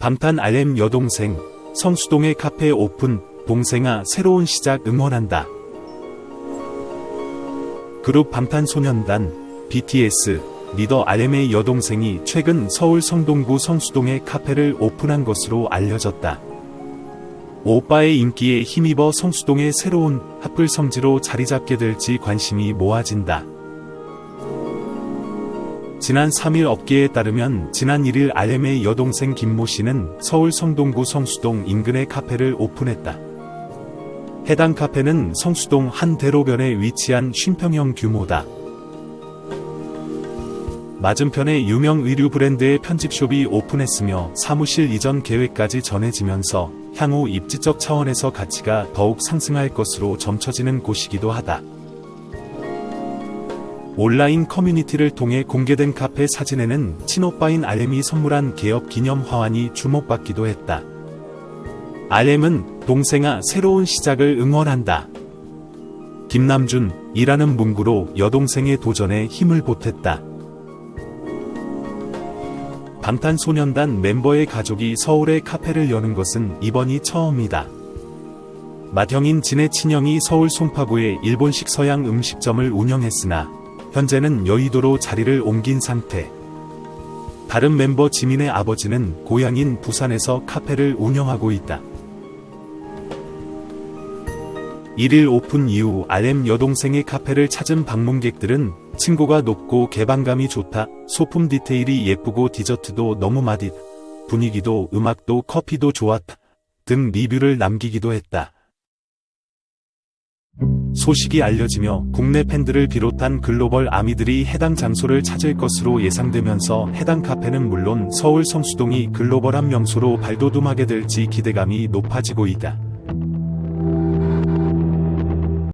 방탄 RM 여동생, 성수동의 카페 오픈, 동생아 새로운 시작 응원한다. 그룹 방탄소년단, BTS, 리더 RM의 여동생이 최근 서울 성동구 성수동의 카페를 오픈한 것으로 알려졌다. 오빠의 인기에 힘입어 성수동의 새로운 핫플 성지로 자리 잡게 될지 관심이 모아진다. 지난 3일 업계에 따르면 지난 1일 RM의 여동생 김모 씨는 서울 성동구 성수동 인근의 카페를 오픈했다. 해당 카페는 성수동 한 대로변에 위치한 쉼평형 규모다. 맞은편에 유명 의류 브랜드의 편집숍이 오픈했으며 사무실 이전 계획까지 전해지면서 향후 입지적 차원에서 가치가 더욱 상승할 것으로 점쳐지는 곳이기도 하다. 온라인 커뮤니티를 통해 공개된 카페 사진에는 친오빠인 RM이 선물한 개업 기념 화환이 주목받기도 했다. RM은 동생아 새로운 시작을 응원한다. 김남준, 이라는 문구로 여동생의 도전에 힘을 보탰다. 방탄소년단 멤버의 가족이 서울에 카페를 여는 것은 이번이 처음이다. 맏형인 진의 친형이 서울 송파구에 일본식 서양 음식점을 운영했으나 현재는 여의도로 자리를 옮긴 상태. 다른 멤버 지민의 아버지는 고향인 부산에서 카페를 운영하고 있다. 1일 오픈 이후 RM 여동생의 카페를 찾은 방문객들은 층고가 높고 개방감이 좋다, 소품 디테일이 예쁘고 디저트도 너무 맛있, 분위기도 음악도 커피도 좋았다 등 리뷰를 남기기도 했다. 소식이 알려지며 국내 팬들을 비롯한 글로벌 아미들이 해당 장소를 찾을 것으로 예상되면서 해당 카페는 물론 서울 성수동이 글로벌한 명소로 발돋움하게 될지 기대감이 높아지고 있다.